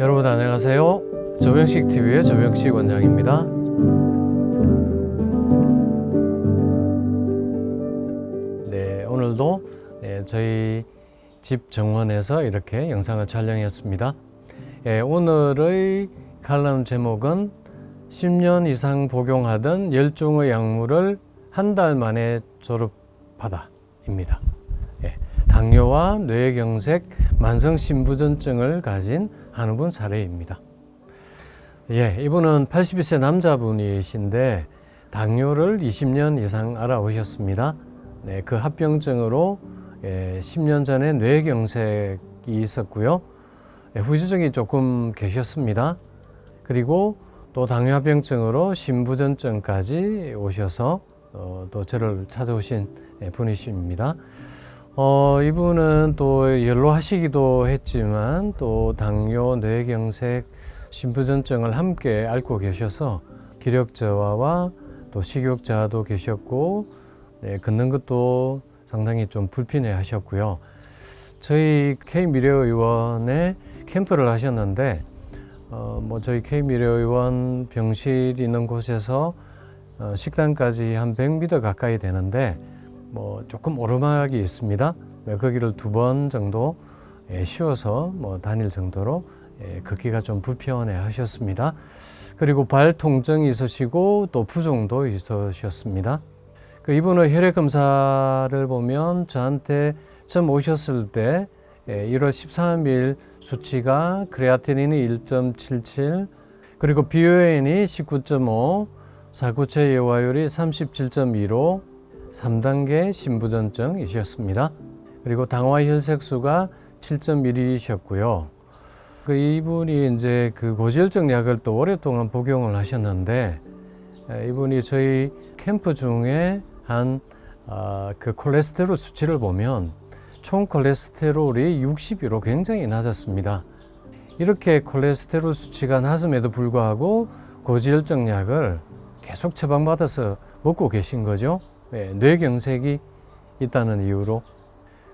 여러분 안녕하세요. 조병식 TV의 조병식 원장입니다. 네, 오늘도 네, 저희 집 정원에서 이렇게 영상을 촬영했습니다. 예, 오늘의 칼럼 제목은 10년 이상 복용하던 열종의 약물을 한 달 만에 졸업하다입니다. 예, 당뇨와 뇌경색, 만성 신부전증을 가진 한분 사례입니다. 예, 이분은 82세 남자분이신데 당뇨를 20년 이상 알아오셨습니다. 네, 그 합병증으로 예, 10년 전에 뇌경색이 있었고요. 예, 후유증이 조금 계셨습니다. 그리고 또 당뇨합병증으로 신부전증까지 오셔서 어, 또 저를 찾아오신 예, 분이십니다. 어, 이분은 또 연로하시기도 했지만 또 당뇨, 뇌경색, 신부전증을 함께 앓고 계셔서 기력 저하와 또 식욕 저하도 계셨고 네, 걷는 것도 상당히 좀 불편해 하셨고요. 저희 K 미래의 의원에 캠프를 하셨는데 어, 뭐 저희 K 미래의 의원 병실 있는 곳에서 어, 식당까지 한 100m 가까이 되는데 뭐 조금 오르막이 있습니다. 네, 거기를 두 번 정도 예, 쉬어서 뭐 다닐 정도로 예, 걷기가 좀 불편해 하셨습니다. 그리고 발 통증이 있으시고 또 부종도 있으셨습니다. 그 이분의 혈액 검사를 보면 저한테 처음 오셨을 때 예, 1월 13일 수치가 크레아티닌이 1.77 그리고 비오엔이 19.5 사구체 예화율이 37.2로 3단계 신부전증이셨습니다. 그리고 당화 혈색수가 7.1이셨고요. 그 이분이 이제 그 고지혈증 약을 또 오랫동안 복용을 하셨는데 에, 이분이 저희 캠프 중에 한 아, 그 콜레스테롤 수치를 보면 총 콜레스테롤이 62로 굉장히 낮았습니다. 이렇게 콜레스테롤 수치가 낮음에도 불구하고 고지혈증 약을 계속 처방받아서 먹고 계신 거죠. 네, 뇌경색이 있다는 이유로.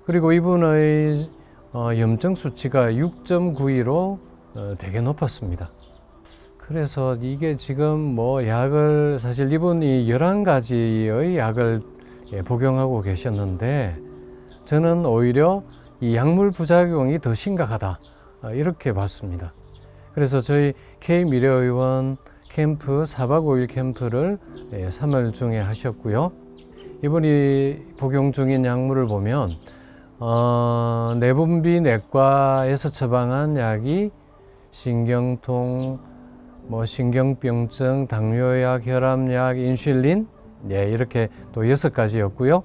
그리고 이분의 어, 염증 수치가 6.92로 어, 되게 높았습니다. 그래서 이게 지금 뭐 약을 사실 이분이 11가지의 약을 예, 복용하고 계셨는데 저는 오히려 이 약물 부작용이 더 심각하다 어, 이렇게 봤습니다. 그래서 저희 K 미래의원 캠프 4박 5일 캠프를 예, 3월 중에 하셨고요. 이분이 복용 중인 약물을 보면 어, 내분비 내과에서 처방한 약이 신경통, 뭐 신경병증, 당뇨약, 혈압약, 인슐린, 네, 이렇게 또 여섯 가지였고요.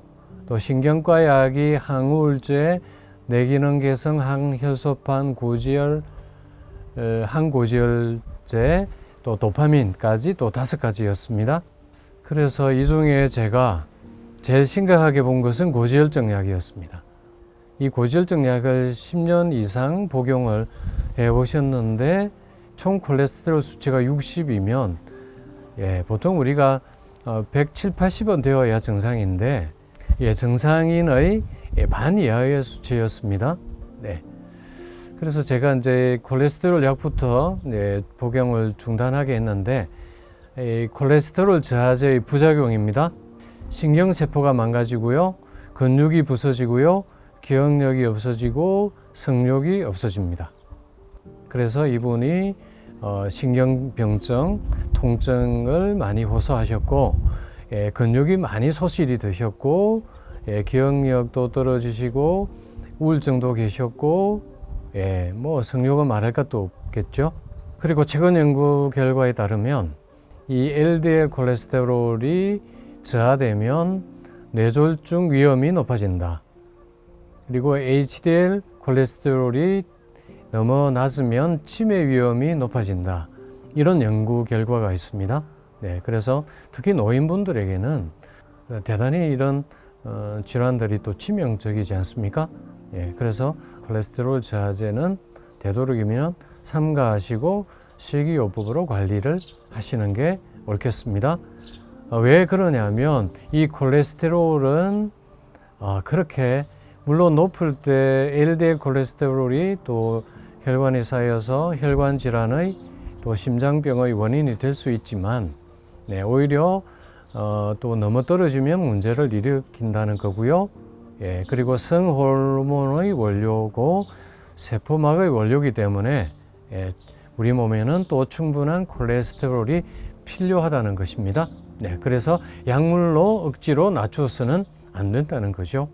또 신경과 약이 항우울제, 뇌기능 개선, 항혈소판, 고지혈, 어, 항고지혈제, 또 도파민까지 또 다섯 가지였습니다. 그래서 이 중에 제가 제일 심각하게 본 것은 고지혈증 약이었습니다. 이 고지혈증 약을 10년 이상 복용을 해 오셨는데 총 콜레스테롤 수치가 60이면 예, 보통 우리가 어, 107, 80은 되어야 정상인데 예, 정상인의 예, 반 이하의 수치였습니다. 네. 그래서 제가 이제 콜레스테롤 약부터 예, 복용을 중단하게 했는데 이 콜레스테롤 저하제의 부작용입니다. 신경세포가 망가지고요. 근육이 부서지고요. 기억력이 없어지고 성욕이 없어집니다. 그래서 이분이 어, 신경병증, 통증을 많이 호소하셨고 예, 근육이 많이 소실이 되셨고 예, 기억력도 떨어지시고 우울증도 계셨고 예, 뭐 성욕은 말할 것도 없겠죠. 그리고 최근 연구 결과에 따르면 이 LDL 콜레스테롤이 저하되면 뇌졸중 위험이 높아진다. 그리고 HDL 콜레스테롤이 너무 낮으면 치매 위험이 높아진다. 이런 연구 결과가 있습니다. 네, 그래서 특히 노인분들에게는 대단히 이런 어, 질환들이 또 치명적이지 않습니까? 예, 그래서 콜레스테롤 저하제는 되도록이면 삼가하시고 식이요법으로 관리를 하시는 게 옳겠습니다. 어, 왜 그러냐면 이 콜레스테롤은 어, 그렇게 물론 높을 때 LDL 콜레스테롤이 또 혈관이 쌓여서 혈관 질환의 또 심장병의 원인이 될 수 있지만 네, 오히려 어, 또 넘어 떨어지면 문제를 일으킨다는 거고요. 예, 그리고 성 호르몬의 원료고 세포막의 원료이기 때문에 예, 우리 몸에는 또 충분한 콜레스테롤이 필요하다는 것입니다. 네, 그래서 약물로 억지로 낮춰서는 안 된다는 거죠.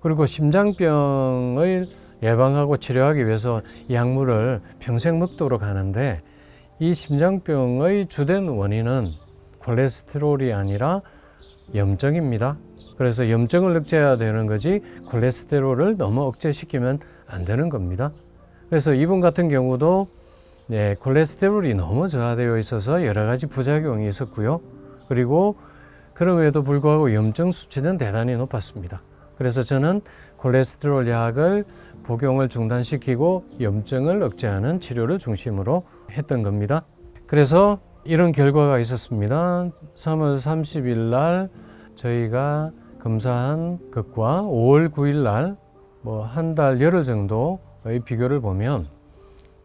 그리고 심장병을 예방하고 치료하기 위해서 약물을 평생 먹도록 하는데 이 심장병의 주된 원인은 콜레스테롤이 아니라 염증입니다. 그래서 염증을 억제해야 되는 거지 콜레스테롤을 너무 억제시키면 안 되는 겁니다. 그래서 이분 같은 경우도 네, 콜레스테롤이 너무 저하되어 있어서 여러 가지 부작용이 있었고요. 그리고 그럼에도 불구하고 염증 수치는 대단히 높았습니다. 그래서 저는 콜레스테롤 약을 복용을 중단시키고 염증을 억제하는 치료를 중심으로 했던 겁니다. 그래서 이런 결과가 있었습니다. 3월 30일 날 저희가 검사한 것과 5월 9일 날 뭐 한 달 열흘 정도의 비교를 보면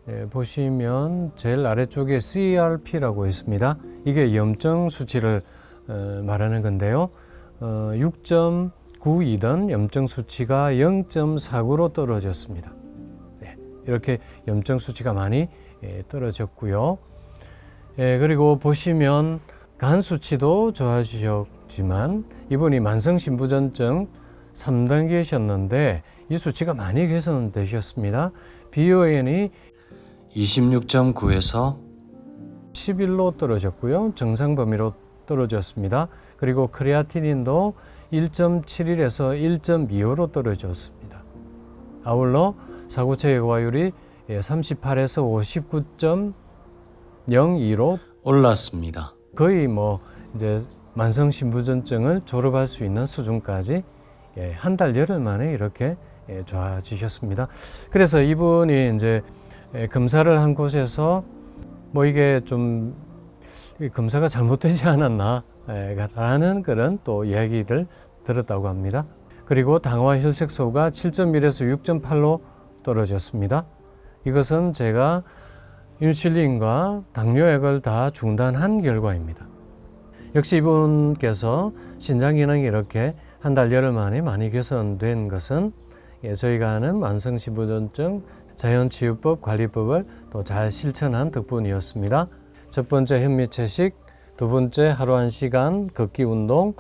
예, 보시면 제일 아래쪽에 CRP라고 있습니다. 이게 염증 수치를 어, 말하는 건데요. 어, 6.92던 염증 수치가 0.49로 떨어졌습니다. 네, 이렇게 염증 수치가 많이 예, 떨어졌고요. 예, 그리고 보시면 간 수치도 좋아지셨지만 이분이 만성 신부전증 3단계셨는데 이 수치가 많이 개선되셨습니다. BON이 26.9에서 11로 떨어졌고요. 정상 범위로 떨어졌습니다. 그리고 크레아티닌도 1.71에서 1.25로 떨어졌습니다. 아울러 사고체 예과율이 38에서 59.02로 올랐습니다. 거의 뭐 이제 만성 신부전증을 졸업할 수 있는 수준까지 예, 한달 열흘 만에 이렇게 예, 좋아지셨습니다. 그래서 이분이 이제 예, 검사를 한 곳에서 뭐 이게 좀 검사가 잘못되지 않았나 예, 라는 그런 또 이야기를 들었다고 합니다. 그리고 당화 혈색소가 7.1에서 6.8로 떨어졌습니다. 이것은 제가 인슐린과 당뇨약을 다 중단한 결과입니다. 역시 이분께서 신장 기능이 이렇게 한 달 열흘 만에 많이 개선된 것은 예, 저희가 하는 만성신부전증 자연치유법 관리법을 또 잘 실천한 덕분이었습니다. 첫 번째 현미채식, 두 번째 하루 한 시간 걷기 운동.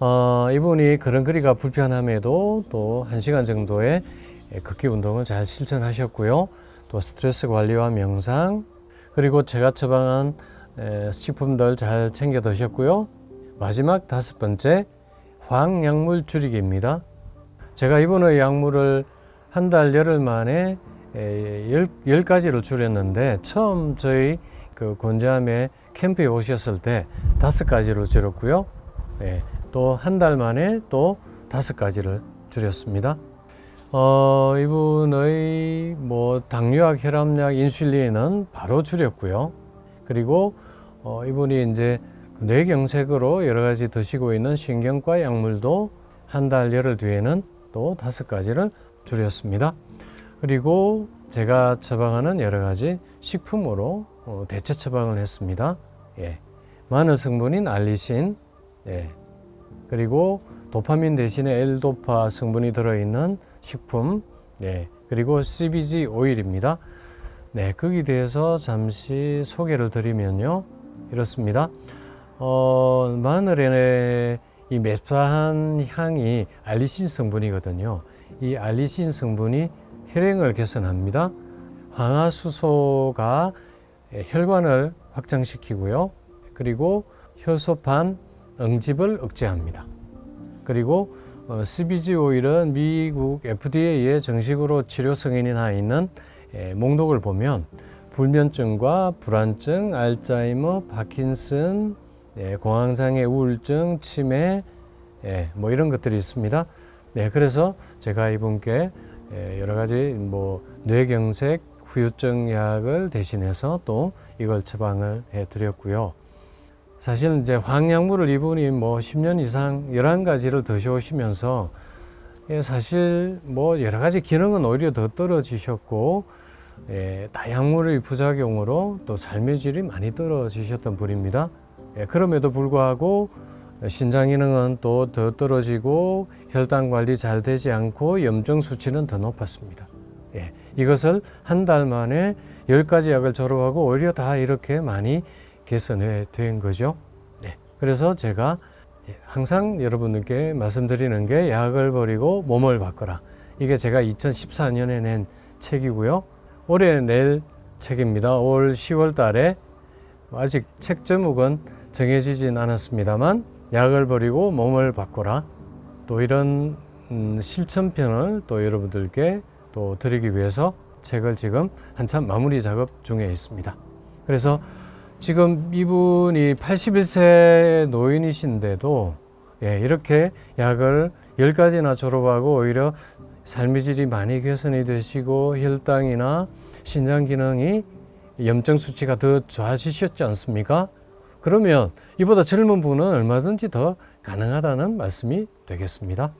어, 이분이 걸음걸이가 불편함에도 또 한 시간 정도의 걷기 운동을 잘 실천하셨고요. 또 스트레스 관리와 명상, 그리고 제가 처방한 에, 식품들 잘 챙겨 드셨고요. 마지막 다섯 번째 황약물 줄이기입니다. 제가 이번에 약물을 한 달 열흘 만에 에, 열, 열 가지를 줄였는데 처음 저희 그 곤자암에 캠프에 오셨을 때 다섯 가지로 줄였고요. 예, 또한 달 만에 또 다섯 가지를 줄였습니다. 어, 이분의 뭐 당뇨약, 혈압약, 인슐린은 바로 줄였고요. 그리고 어, 이분이 이제 뇌경색으로 여러 가지 드시고 있는 신경과 약물도 한 달 열흘 뒤에는 또 다섯 가지를 줄였습니다. 그리고 제가 처방하는 여러 가지 식품으로 어, 대체 처방을 했습니다. 예. 마늘 성분인 알리신, 예. 그리고 도파민 대신에 엘도파 성분이 들어있는 식품, 예. 그리고 CBG 오일입니다. 네, 거기에 대해서 잠시 소개를 드리면요. 이렇습니다. 어, 마늘에 이 맵사한 향이 알리신 성분이거든요. 이 알리신 성분이 혈행을 개선합니다. 황화수소가 혈관을 확장시키고요. 그리고 효소판 응집을 억제합니다. 그리고 어, CBG 오일은 미국 FDA에 정식으로 치료 승인이 나 있는 에, 목록을 보면 불면증과 불안증, 알츠하이머, 파킨슨, 예, 공황장애, 우울증, 치매, 예, 뭐 이런 것들이 있습니다. 네, 그래서 제가 이분께 예, 여러 가지 뭐 뇌경색, 후유증 약을 대신해서 또 이걸 처방을 해 드렸고요. 사실 이제 황약물을 이분이 뭐 10년 이상 11가지를 드셔오시면서 예, 사실 뭐 여러 가지 기능은 오히려 더 떨어지셨고 예, 다약물의 부작용으로 또 삶의 질이 많이 떨어지셨던 분입니다. 예, 그럼에도 불구하고 신장 기능은 또 더 떨어지고 혈당 관리 잘 되지 않고 염증 수치는 더 높았습니다. 예, 이것을 한 달 만에 열 가지 약을 졸업하고 오히려 다 이렇게 많이 개선이 된 거죠. 네, 그래서 제가 예, 항상 여러분들께 말씀드리는 게 약을 버리고 몸을 바꿔라. 이게 제가 2014년에 낸 책이고요. 올해 낼 책입니다. 올 10월 달에 아직 책 제목은 정해지진 않았습니다만 약을 버리고 몸을 바꿔라. 또 이런 음, 실천편을 또 여러분들께 또 드리기 위해서 책을 지금 한참 마무리 작업 중에 있습니다. 그래서 지금 이분이 81세 노인이신데도 예, 이렇게 약을 10가지나 졸업하고 오히려 삶의 질이 많이 개선이 되시고 혈당이나 신장 기능이 염증 수치가 더 좋아지셨지 않습니까? 그러면 이보다 젊은 분은 얼마든지 더 가능하다는 말씀이 되겠습니다.